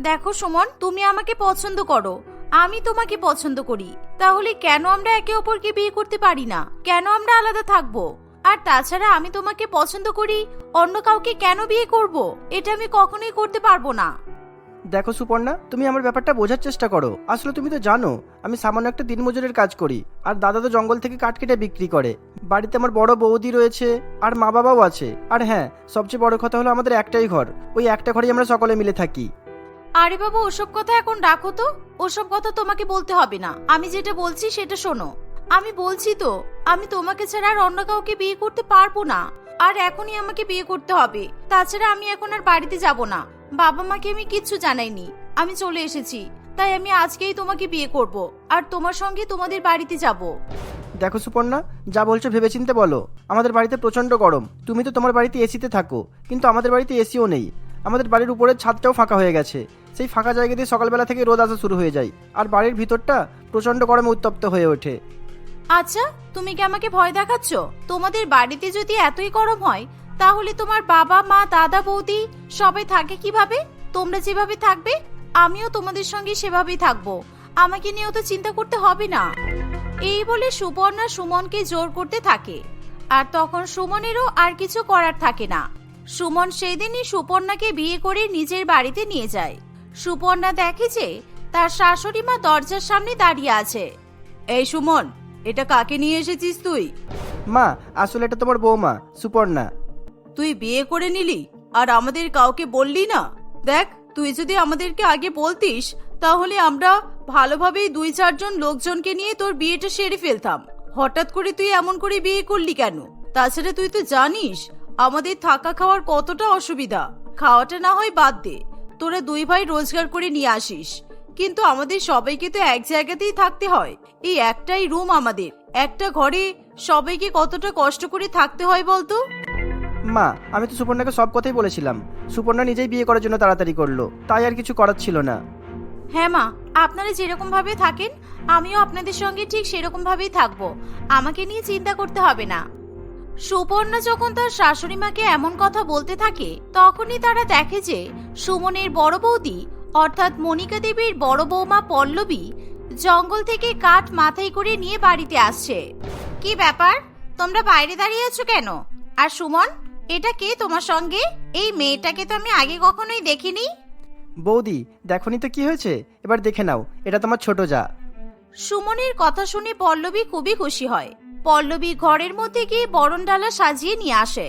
দেখো সুমন, তুমি আমাকে পছন্দ করো। আমি তোমাকে পছন্দ করি। তাহলে কেন আমরা একে অপরকে বিয়ে করতে পারি না? কেন আমরা আলাদা থাকব? আর তাছাড়া আমি তোমাকে পছন্দ করি, অন্য কাউকে কেন বিয়ে করব? এটা আমি কখনোই করতে পারব না। দেখো সুপর্ণা, তুমি আমার ব্যাপারটা বোঝার চেষ্টা করো। আসলে তুমি তো জানো, আমি সামান্য একটা দিনমজুরের কাজ করি, আর দাদা তো জঙ্গল থেকে কাঠ কেটে বিক্রি করে। বাড়িতে আমার বড় বৌদি রয়েছে, আর মা বাবাও আছে। আর হ্যাঁ সবচেয়ে বড় কথা হলো আমাদের একটাই ঘর। ওই একটা ঘরেই আমরা সকলে মিলে থাকি। আরে বাবা, ওসব কথা এখন রাখো তো। ওসব কথা তোমাকে বলতে হবে না। আমি যেটা বলছি সেটা শোনো। আমি বলছি তো, আমি তোমাকে ছাড়া আর অন্য কাউকে বিয়ে করতে পারব না। আর এখনই আমাকে বিয়ে করতে হবে। তাছাড়া আমি এখন আর বাড়িতে যাব না। বাবা মাকে আমি কিচ্ছু জানাইনি। আমি চলে এসেছি। তাই আমি আজকেই তোমাকে বিয়ে করব। আর তোমার সঙ্গে তোমাদের বাড়িতে যাব। দেখো সুপর্ণা, যা বলছো ভেবেচিন্তে বলো। আমাদের বাড়িতে প্রচণ্ড গরম। তুমি তো তোমার বাড়িতে এসিতে থাকো। কিন্তু আমাদের বাড়িতে এসিও নেই। আমাদের বাড়ির উপরের ছাদটাও ফাঁকা হয়ে গেছে। সেই ফাঁকা জায়গা দিয়ে সকালবেলা থেকে রোদ আসা শুরু হয়ে যায় আর বাড়ির ভিতরটা প্রচণ্ড গরমে উত্তপ্ত হয়ে ওঠে। আচ্ছা তুমি কি আমাকে ভয় দেখাচ্ছ? তোমাদের বাড়িতে যদি এতই গরম হয়, তাহলে তোমার বাবা, মা, দাদা, বৌদি সবাই থাকে কীভাবে? তোমরা যেভাবে থাকবে, আমিও তোমাদের সঙ্গে সেভাবেই থাকব। আমাকে নিয়েও তো চিন্তা করতে হবে না। এই বলে সুবর্ণা সুমনকে জোর করতে থাকে। আর তখন সুমনেরও আর কিছু করার থাকে না। সুমন সেই দিনই সুপর্ণাকে বিয়ে করে নিজের বাড়িতে নিয়ে যায়। সুপর্ণা দেখে যে তার শাশুড়ি মা দরজার সামনে দাঁড়িয়ে আছে। এই সুমন এটা কাকে নিয়ে এসেছিস তুই? মা আসলে এটা তোমার বৌমা সুপর্ণা। তুই বিয়ে করে নিলি আর আমাদের কাউকে বললি না? দেখ তুই যদি আমাদেরকে আগে বলতিস তাহলে আমরা ভালোভাবেই দুই চারজন লোকজনকে নিয়ে তোর বিয়েটা সেরে ফেলতাম। হঠাৎ করে তুই এমন করে বিয়ে করলি কেন? তাছাড়া তুই তো জানিস আমাদের থাকা খাওয়ার কতটা অসুবিধা। খাওয়াটা না হয় বাদ দে। তোরা দুই ভাই রোজগার করে নিয়ে আসিস। কিন্তু আমাদের সবাইকে তো এক জায়গাতেই থাকতে হয়। এই একটাই রুম আমাদের। একটা ঘরে সবাইকে কতটা কষ্ট করে থাকতে হয় বলতো? মা আমি তো সুপর্ণাকে সব কথাই বলেছিলাম। সুপর্ণা নিজেই বিয়ে করার জন্য তাড়াতাড়ি করল। তাই আর কিছু করার ছিল না। হ্যাঁ মা আপনারা যেরকম ভাবে থাকেন আমিও আপনাদের সঙ্গে ঠিক সেরকম ভাবেই থাকব। আমাকে নিয়ে চিন্তা করতে হবে না। সুপর্ণা যখন তার শাশুড়ি মাকে এমন কথা বলতে থাকে তখনই তারা দেখে যে সুমনের বড় বৌদি অর্থাৎ মনিকা দেবীর বড় বৌমা পল্লবী জঙ্গল থেকে কাঠ মাথায় করে নিয়ে বাড়িতে আসছে। কি ব্যাপার? তোমরা বাইরে দাঁড়িয়ে আছো কেন? আর সুমন এটা কে তোমার সঙ্গে? এই মেয়েটাকে তো আমি আগে কখনোই দেখিনি। বৌদি দেখনি তো কি হয়েছে? এবার দেখে নাও এটা তোমার ছোট যা। সুমনের কথা শুনে পল্লবী খুবই খুশি হয়। পল্লবী ঘরের মধ্যে গিয়ে বরণডালা সাজিয়ে নিয়ে আসে।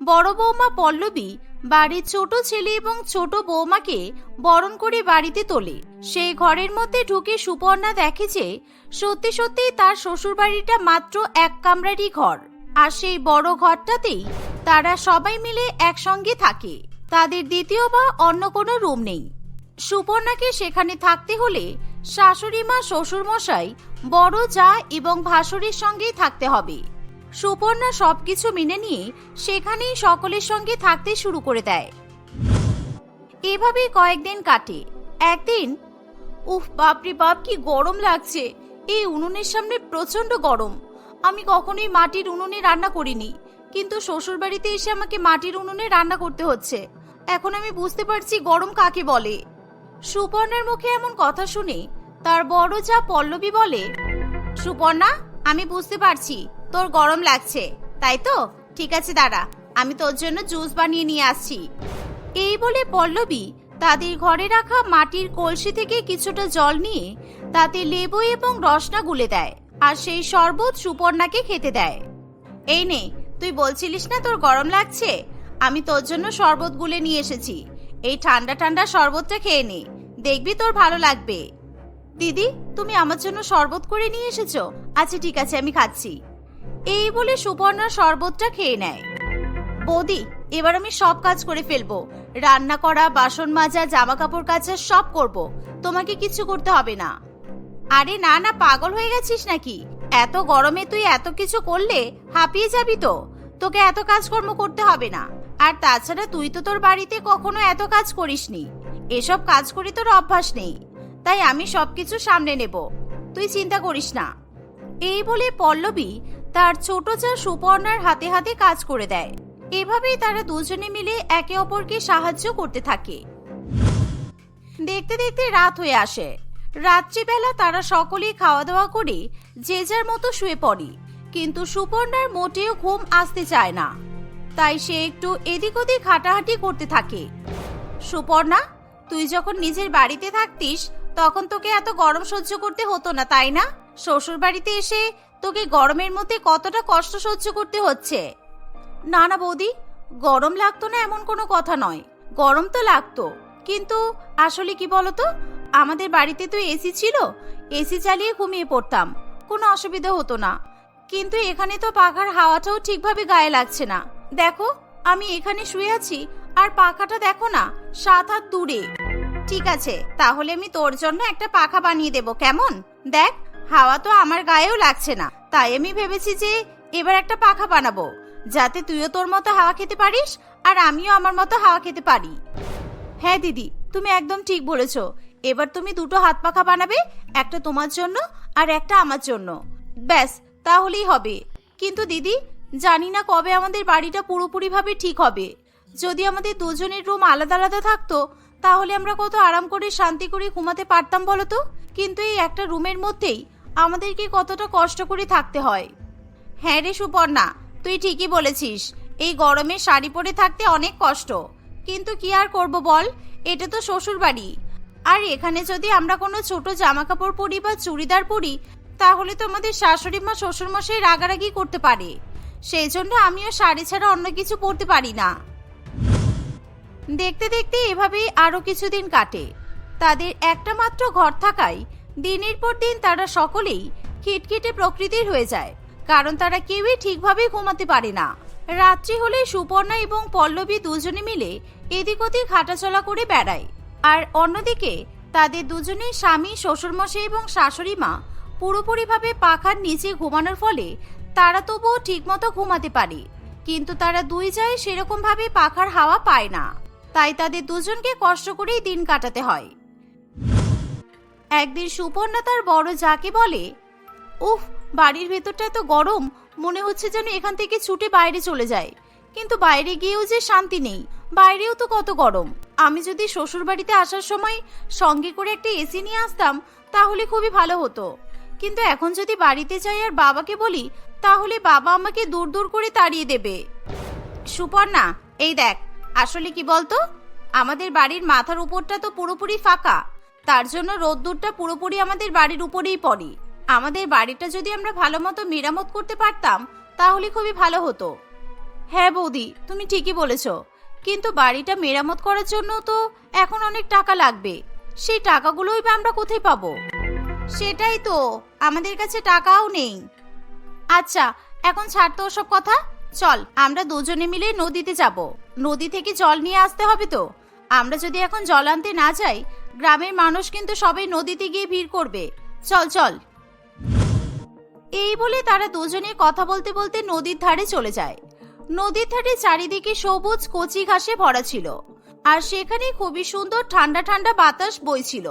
বড় বৌমা পল্লবী বাড়ির ছোট ছেলে এবং ছোট বৌমাকে বরণ করে বাড়িতে তোলে। সেই ঘরের মধ্যে ঢুকে সুপর্ণা দেখে যে সত্যি সত্যি তার শ্বশুর বাড়িটা মাত্র এক কামরারই ঘর। আর সেই বড় ঘরটাতেই তারা সবাই মিলে একসঙ্গে থাকে। তাদের দ্বিতীয় বা অন্য কোনো রুম নেই। সুপর্ণাকে সেখানে থাকতে হলে শাশুড়ি মা, শ্বশুর মশাই, বড় যা এবং ভাসুরের সঙ্গেই থাকতে হবে। সুপর্ণা সবকিছু মেনে নিয়ে সেখানেই সকলের সঙ্গে থাকতে শুরু করে দেয়। এভাবেই কয়েকদিন কাটে। একদিন, উফ, বাপরে বাপ, কি গরম লাগছে। এই উনুনের সামনে প্রচণ্ড গরম। আমি কখনোই মাটির উনুনে রান্না করিনি, কিন্তু শ্বশুর বাড়িতে এসে আমাকে মাটির উনুনে রান্না করতে হচ্ছে। এখন আমি বুঝতে পারছি গরম কাকে বলে। সুপর্ণার মুখে এমন কথা শুনে তার বড় যা পল্লবী বলে, সুপর্ণা, আমি বুঝতে পারছি, তোর গরম লাগছে, তাই তো? ঠিক আছে, দাঁড়া, আমি তোর জন্য জুস বানিয়ে নিয়ে আসছি। এই বলে পল্লবী তাদের ঘরে রাখা মাটির কলসি থেকে কিছুটা জল নিয়ে তাতে লেবু এবং রসনা গুলে দেয় আর সেই শরবত সুপর্ণাকে খেতে দেয়। এই নে, তুই বলছিলিস না তোর গরম লাগছে? আমি তোর জন্য শরবত গুলে নিয়ে এসেছি। এই ঠান্ডা ঠান্ডা শরবতটা খেয়ে নে, দেখবি তোর ভালো লাগবে। দিদি, তুমি আমার জন্য শরবত করে নিয়ে এসেছ। আচ্ছা ঠিক আছে, আমি খাচ্ছি। এই বলে সুপর্ণা শরবতটা খেয়ে নেয়। বৌদি, এবার আমি সব কাজ করে ফেলব। রান্না করা, বাসন মাজা জামা কাপড় কাচা, সব করব। তোমাকে কিছু করতে হবে না। আরে না না, পাগল হয়ে গেছিস নাকি? এত গরমে তুই এত কিছু করলে হাঁপিয়ে যাবি তো। তোকে এত কাজকর্ম করতে হবে না। আর তাছাড়া তুই তো তোর বাড়িতে কখনো এত কাজ করিসনি। এসব কাজ করি তোর অভ্যাস নেই। তাই আমি সবকিছু সামনে নেব। তুই চিন্তা করিস না। এই বলে পল্লবী তার ছোট চা সুপর্ণার হাতে হাতে কাজ করে দেয়। এভাবেই তারা দুজনে মিলে একে অপরকে সাহায্য করতে থাকে। দেখতে দেখতে রাত হয়ে আসে। রাত্রিবেলা তারা সকলেই খাওয়া দাওয়া করে যে যার মতো শুয়ে পড়ে। কিন্তু সুপর্ণার মোটেও ঘুম আসতে চায় না। তাই সে একটু এদিক ওদিক হাঁটাহাঁটি করতে থাকে। সুপর্ণা, তুই যখন নিজের বাড়িতে থাকতিস তখন তোকে এত গরম সহ্য করতে হতো না, তাই না? শ্বশুর বাড়িতে এসে তোকে গরমের মধ্যে কতটা কষ্ট সহ্য করতে হচ্ছে? না না বৌদি, গরম লাগতো না এমন কোনো কথা নয়। গরম তো লাগতো। কিন্তু আসলে কি বলতো? আমাদের বাড়িতে তো এসি ছিল, এসি চালিয়ে ঘুমিয়ে পড়তাম। কোনো অসুবিধা হতো না। কিন্তু এখানে তো পাখার হাওয়াটাও ঠিকভাবে গায়ে লাগছে না। দেখো, আমি এখানে শুয়ে আছি, আর পাখাটা দেখো না, সাত হাত দূরে। ঠিক আছে, তাহলে আমি তোর জন্য একটা পাখা বানিয়ে দেব, কেমন? দেখ, হাওয়া তো আমার গায়েও লাগছে না, তাই আমি ভেবেছি যে এবার একটা পাখা বানাবো, যাতে তুইও তোর মতো হাওয়া খেতে পারিস আর আমিও আমার মতো হাওয়া খেতে পারি। হ্যাঁ দিদি, তুমি একদম ঠিক বলেছ, এবার তুমি দুটো হাত পাখা বানাবে, একটা তোমার জন্য আর একটা আমার জন্য। ব্যাস, তাহলেই হবে। কিন্তু দিদি, জানি না কবে আমাদের বাড়িটা পুরোপুরিভাবে ঠিক হবে। যদি আমাদের দুজনের রুম আলাদা আলাদা থাকতো তাহলে আমরা কত আরাম করে, শান্তি করে ঘুমাতে পারতাম বলো তো? কিন্তু এই একটা রুমের মধ্যেই আমাদেরকে কতটা কষ্ট করে থাকতে হয়। হ্যাঁ রে সুপর্ণা, তুই ঠিকই বলেছিস, এই গরমে শাড়ি পরে থাকতে অনেক কষ্ট। কিন্তু কি আর করব বল, এটা তো শ্বশুর বাড়ি আর এখানে যদি আমরা কোনো ছোট জামা কাপড় পরি বা চুড়িদার পরি, তাহলে তো আমাদের শাশুড়ি মা, শ্বশুরমশাই রাগারাগি করতে পারে। সেই জন্য আমিও শাড়ি ছাড়া অন্য কিছু পরতে পারি না। দেখতে দেখতে এভাবেই আরও কিছুদিন কাটে। তাদের একটা মাত্র ঘর থাকায় দিনের পর দিন তারা সকলেই খিটখিটে প্রকৃতির হয়ে যায়, কারণ তারা কেউই ঠিকভাবে ঘুমাতে পারে না। রাত্রি হলে সুপর্ণা এবং পল্লবী দুজনে মিলে এদিক ওদিক হাঁটাচলা করে বেড়ায়, আর অন্যদিকে তাদের দুজনের স্বামী, শ্বশুরমশাই এবং শাশুড়ি মা পুরোপুরিভাবে পাখার নিচে ঘুমানোর ফলে তারা তবুও ঠিকমতো ঘুমাতে পারে, কিন্তু তারা দুই যায় সেরকমভাবে পাখার হাওয়া পায় না। তাই তাদের দুজনকে কষ্ট করেই দিন কাটাতে হয়। একদিন সুপর্ণা তার বড় যাকে বলে উফ বাড়ির ভেতরটা এত গরম, মনে হচ্ছে যেন এখান থেকে ছুটে বাইরে চলে যায়। কিন্তু বাইরে গিয়েও যে শান্তি নেই, বাইরেও তো কত গরম। আমি যদি শ্বশুর বাড়িতে আসার সময় সঙ্গে করে একটা এসি নিয়ে আসতাম, তাহলে খুবই ভালো হতো। কিন্তু এখন যদি বাড়িতে যাই আর বাবাকে বলি, তাহলে বাবা আমাকে দূর দূর করে তাড়িয়ে দেবে। সুপর্ণা, এই দেখ আসলে কি বলতো? আমাদের বাড়ির মাথার উপরটা তো পুরোপুরি ফাঁকা। তার জন্য রোদ্দুরটা পুরোপুরি আমাদের বাড়ির উপরেই পড়ে। আমাদের বাড়িটা যদি আমরা ভালো মতো মেরামত করতে পারতাম, তাহলে খুবই ভালো হতো। হ্যাঁ বৌদি, তুমি ঠিকই বলেছ। কিন্তু বাড়িটা মেরামত করার জন্য তো এখন অনেক টাকা লাগবে। সেই টাকাগুলোই বা আমরা কোথায় পাবো? সেটাই তো, আমাদের কাছে টাকাও নেই। আচ্ছা এখন ছাড়তো ওসব কথা। চল, আমরা দুজনে মিলে নদীতে যাব। নদী থেকে জল নিয়ে আসতে হবে তো। আমরা যদি এখন জল আনতে না যাই, গ্রামের মানুষ কিন্তু সবাই নদীতে গিয়ে ভিড় করবে। চল চল। এই বলে তারা দুজনে কথা বলতে বলতে নদীর ধারে চলে যায়। নদীর ধারে চারিদিকে সবুজ কচি ঘাসে ভরা ছিল, আর সেখানে খুবই সুন্দর ঠান্ডা ঠান্ডা বাতাস বইছিল।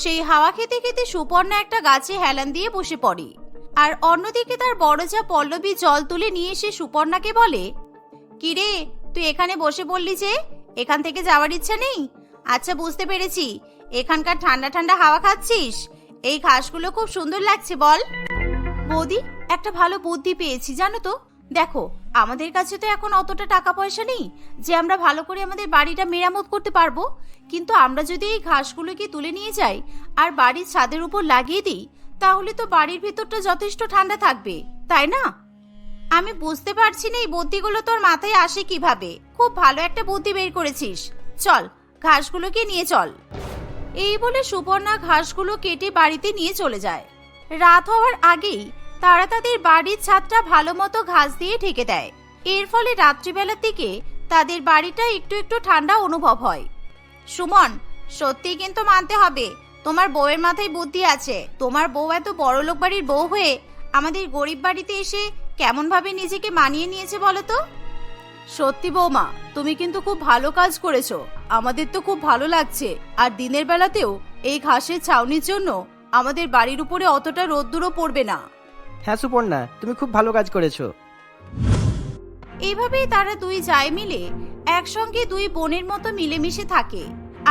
সেই হাওয়া খেতে খেতে সুপর্ণা একটা গাছে হেলান দিয়ে বসে পড়ে। আর অন্যদিকে তার বড় যা পল্লবী জল তুলে নিয়ে এসে সুপর্ণাকে বলে, কিরে, তুই এখানে বসে বললি যে? এখান থেকে যাওয়ার ইচ্ছা নেই? আচ্ছা বুঝতে পেরেছি। এখানকার ঠান্ডা ঠান্ডা হাওয়া খাচ্ছিস? এই ঘাসগুলো খুব সুন্দর লাগছে, বল। বৌদি, একটা ভালো বুদ্ধি পেয়েছি, জানো তো। দেখো, আমাদের কাছে তো এখন অতটা টাকা পয়সা নেই যে আমরা ভালো করে আমাদের বাড়িটা মেরামত করতে পারব। কিন্তু আমরা যদি এই ঘাসগুলোকে তুলে নিয়ে যাই আর বাড়ির ছাদের উপর লাগিয়ে দিই তাহলে তো বাড়ির ভেতরটা যথেষ্ট ঠান্ডা থাকবে, তাই না? আমি বুঝতে পারছি না এই বুদ্ধিগুলো তোর মাথায় আসে কীভাবে। খুব ভালো একটা বুদ্ধি বের করেছিস। চল, ঘাসগুলোকে নিয়ে চল। এই বলে সুপর্ণা ঘাসগুলো কেটে বাড়িতে নিয়ে চলে যায়। রাত হওয়ার আগেই তারা তাদের বাড়ির ছাদটা ভালো মতো ঘাস দিয়ে ঢেকে দেয়। এর ফলে রাত্রিবেলার দিকে তাদের বাড়িটা একটু একটু ঠান্ডা অনুভব হয়। সুমন সত্যি কিন্তু মানতে হবে। তোমার বউয়ের মাথায় বুদ্ধি আছে। তোমার বউ এত বড়লোক বাড়ির বউ হয়ে আমাদের গরিব বাড়িতে এসে কেমন ভাবে নিজেকে মানিয়ে নিয়েছে বলো তো? সত্যি বৌমা তুমি কিন্তু খুব ভালো কাজ করেছ। আমাদের তো খুব ভালো লাগছে। আর দিনের বেলাতেও এই ঘাসের ছাউনির জন্য আমাদের বাড়ির উপরে অতটা রোদ্দুরও পড়বে না। হ্যাঁ সুপর্ণা তুমি খুব ভালো কাজ করেছ। এইভাবেই তারা দুই যায় মিলে একসঙ্গে দুই বোনের মতো মিলেমিশে থাকে।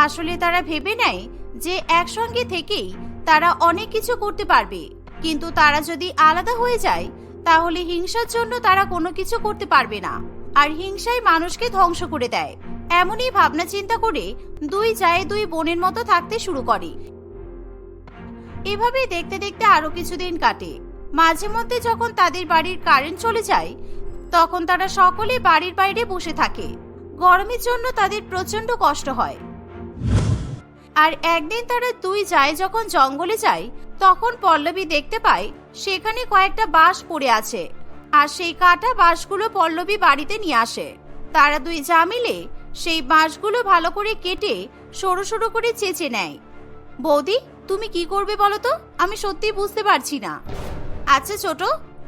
আসলে তারা ভেবে নেয় যে একসঙ্গে থেকেই তারা অনেক কিছু করতে পারবে। কিন্তু তারা যদি আলাদা হয়ে যায়, তাহলে হিংসার জন্য তারা কোনো কিছু করতে পারবে না। আর হিংসাই মানুষকে ধ্বংস করে দেয়। এমনই ভাবনা চিন্তা করে দুই যায় দুই বোনের মতো থাকতে শুরু করে। এভাবেই দেখতে দেখতে আরও কিছুদিন কাটে। মাঝে মধ্যে যখন তাদের বাড়ির কারেন্ট চলে যায়, তখন তারা সকলে বাড়ির বাইরে বসে থাকে। গরমের জন্য তাদের প্রচণ্ড কষ্ট হয়। আর একদিন তারা দুই যায় যখন জঙ্গলে যায় তখন পল্লবী দেখতে পায় সেখানে কয়েকটা বাঁশ পড়ে আছে। আর সেই কাটা বাঁশগুলো পল্লবী বাড়িতে নিয়ে আসে। তারা দুই যা মিলে সেই বাঁশগুলো ভালো করে কেটে সরু সরু করে চেঁচে নেয়। বৌদি, তুমি কি করবে বলো তো? আমি সত্যি বুঝতে পারছি না। আচ্ছা ছোট,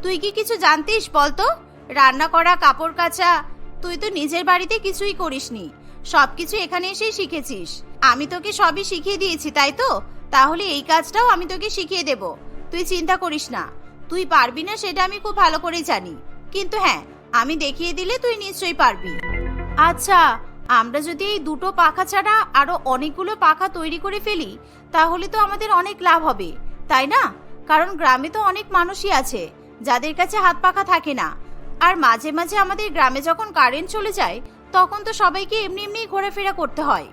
তুই কি কিছু জানতিস বলতো? রান্না করা, কাপড় কাচা, তুই তো নিজের বাড়িতে কিছুই করিসনি। সবকিছু এখানে এসেই শিখেছিস। আমি তোকে সবই শিখিয়ে দিয়েছি, তাই তো? তাহলে এই কাজটাও আমি তোকে শিখিয়ে দেব। তুই চিন্তা করিস না। তুই পারবি না সেটা আমি খুব ভালো করেই জানি। কিন্তু হ্যাঁ আমি দেখিয়ে দিলে তুই নিশ্চয়ই পারবি। আচ্ছা আমরা যদি এই দুটো পাখা ছাড়া আরও অনেকগুলো পাখা তৈরি করে ফেলি, তাহলে তো আমাদের অনেক লাভ হবে, তাই না? কারণ গ্রামে তো অনেক মানুষই আছে, যাদের কাছে হাত পাখা থাকে না। আর মাঝে মাঝে আমাদের গ্রামে যখন কারেন্ট চলে যায়, তখন তো সবাইকে এমনি এমনি ঘোরাফেরা করতে হয়।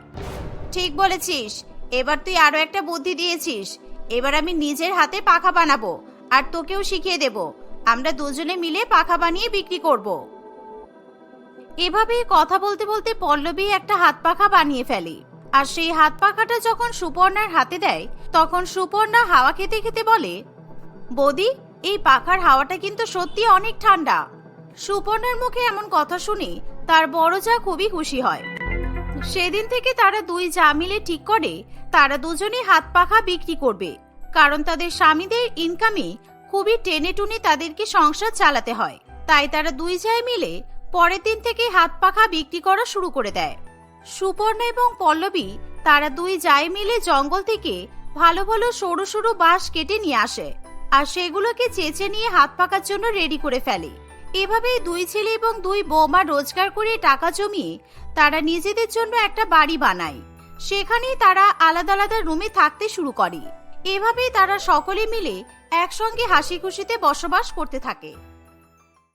ঠিক বলেছিস। এবার তুই আরও একটা বুদ্ধি দিয়েছিস। এবার আমি নিজের হাতে পাখা বানাবো আর তোকেও শিখিয়ে দেব। আমরা দুজনে মিলে পাখা বানিয়ে বিক্রি করব। এভাবেই কথা বলতে বলতে পল্লবী একটা হাত পাখা বানিয়ে ফেলে। আর সেই হাত পাখাটা যখন সুপর্ণার হাতে দেয়, তখন সুপর্ণা হাওয়া খেতে খেতে বলে, বৌদি, এই পাখার হাওয়াটা কিন্তু সত্যি অনেক ঠান্ডা। সুপর্ণার মুখে এমন কথা শুনে তার বড় যা খুবই খুশি হয়। সেদিন থেকে তারা দুই যা মিলে ঠিক করে তারা দুজনেই হাত পাখা বিক্রি করবে, কারণ তাদের স্বামীদের ইনকামে খুবই টেনে টুনে তাদেরকে সংসার চালাতে হয়। তাই তারা দুই যায় মিলে পরের দিন থেকে হাত পাখা বিক্রি করা শুরু করে দেয়। সুপর্ণা এবং পল্লবী তারা দুই যায় মিলে জঙ্গল থেকে ভালো ভালো সরু সরু বাঁশ কেটে নিয়ে আসে, আর সেগুলোকে চেঁচে নিয়ে হাত পাকার জন্য রেডি করে ফেলে। এভাবেই দুই ছেলে এবং দুই বৌমা রোজগার করে টাকা জমিয়ে তারা নিজেদের জন্য একটা বাড়ি বানায়। সেখানেই তারা আলাদা আলাদা রুমে থাকতে শুরু করে। এভাবেই তারা সকলে মিলে একসঙ্গে হাসি খুশিতে বসবাস করতে থাকে।